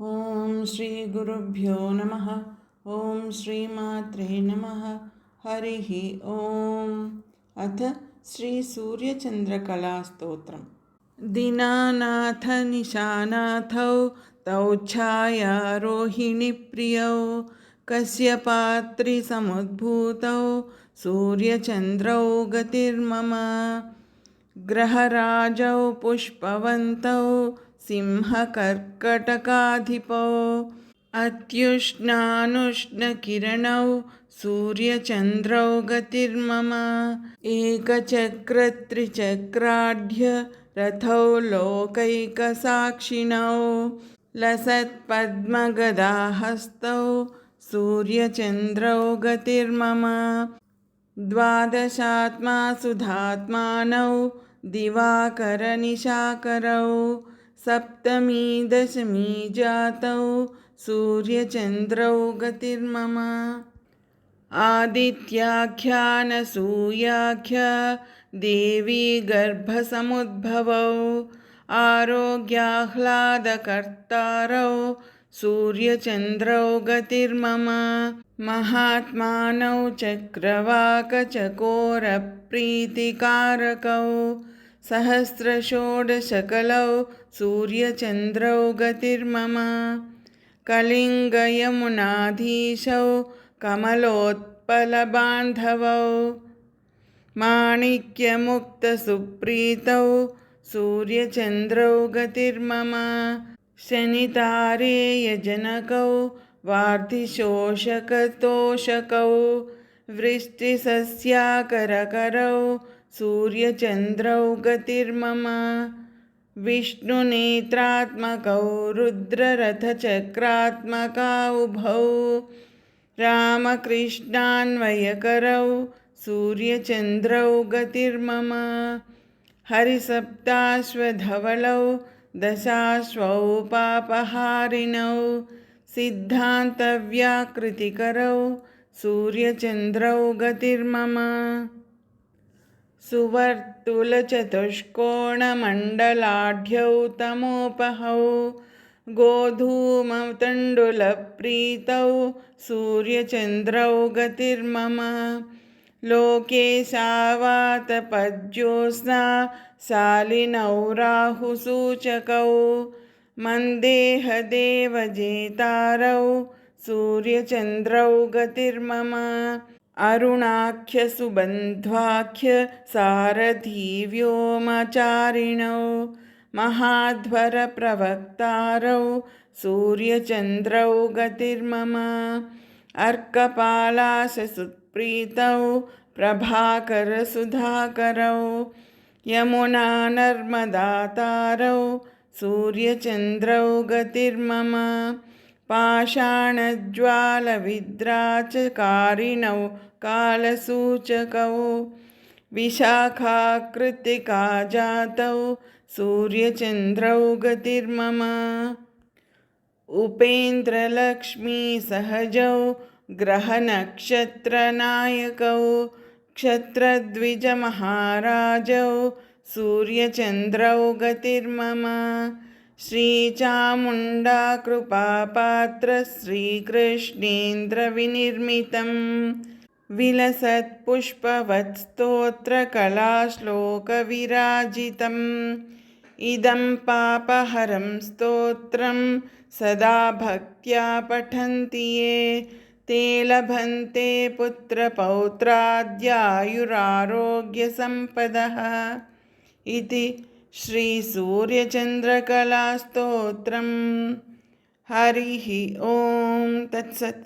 ఓం శ్రీ గురుభ్యో నమ. ఓం శ్రీమాత్రే నమ. హరి ఓం. అథ శ్రీ సూర్యచంద్రకళాస్తోత్రం దినానాథ నిశానాథౌ తౌ ఛాయారోహిణి ప్రియౌ. కశ్యపాత్రిసముద్భూతౌ సూర్యచంద్రౌ గతిర్మమ. గ్రహరాజౌ పుష్పవంతౌ सिंहकर्कटकाधिपौ अत्युष्णानुष्णकिरणौ सूर्यचन्द्रौ गतिर्मम एकचक्रत्रिचक्राढ्य रथौ लोकैकसाक्षिणौ लसत्पद्मगदाहस्तौ सूर्यचन्द्रौ गतिर्मम द्वादशात्मा सुधात्मानौ दिवाकरनिशाकरौ सप्तमी दशमी जातौ सूर्यचन्द्रौ गतिर्मम। आदित्याख्यानसूयाख्य देवी गर्भसमुद्भवौ आरोग्याह्लादकर्तारौ सूर्यचन्द्रौ गतिर्मम। महात्मानौ चक्रवाकचकोरप्रीतिकारकौ सहस्रषोडशकलौ सूर्यचन्द्रौ गतिर्मम। कलिङ्गयमुनाधीशौ कमलोत्पलबान्धवौ। माणिक्यमुक्तसुप्रीतौ सूर्यचन्द्रौ गतिर्मम। शनितारेयजनकौ वार्धिशोषकतोषकौ। वृष्टिसस्याकरकरौ सूर्यचन्द्रौ गतिर्मम विष्णुनेत्रात्मकौ रुद्ररथचक्रात्मका उभौ रामकृष्णान्वयकरौ सूर्यचन्द्रौ गतिर्मम हरिसप्ताश्वधवलौ दशाश्वौ पापहारिणौ सिद्धान्तव्याकृतिकरौ सूर्यचन्द्रौ गतिर्मम सुवर्तुलचतुष्कोणमण्डलाढ्यौ तमोपहौ गोधूमतण्डुलप्रीतौ सूर्यचन्द्रौ गतिर्मम। लोकेशावातपज्योत्स्ना शालिनौ राहुसूचकौ। मन्देहदेवजेतारौ सूर्यचन्द्रौ गतिर्मम। अरुणाख्यसुबन्ध्वाख्य सारथीव्योमचारिणौ महाध्वरप्रवक्तारौ सूर्यचन्द्रौ गतिर्मम अर्कपालाशसुप्रीतौ प्रभाकरसुधाकरौ यमुनानर्मदातारौ सूर्यचन्द्रौ गतिर्मम पाषाणज्वालविद्राचकारिणौ कालसूचकौ विशाखाकृतिका जातौ सूर्यचन्द्रौ गतिर्मम उपेन्द्रलक्ष्मीसहजौ ग्रहनक्षत्रनायकौ क्षत्रद्विजमहाराजौ सूर्यचन्द्रौ गतिर्मम श्रीचामुण्डाकृपापात्रश्रीकृष्णेन्द्रविनिर्मितं विलसत्पुष्पवत्स्तोत्रकलाश्लोकविराजितम् इदं पापहरं स्तोत्रं सदा भक्त्या पठन्ति ये ते लभन्ते पुत्रपौत्राद्यायुरारोग्यसम्पदः इति श्रीसूर्यचन्द्रकलास्तोत्रं हरिः ॐ तत्सत्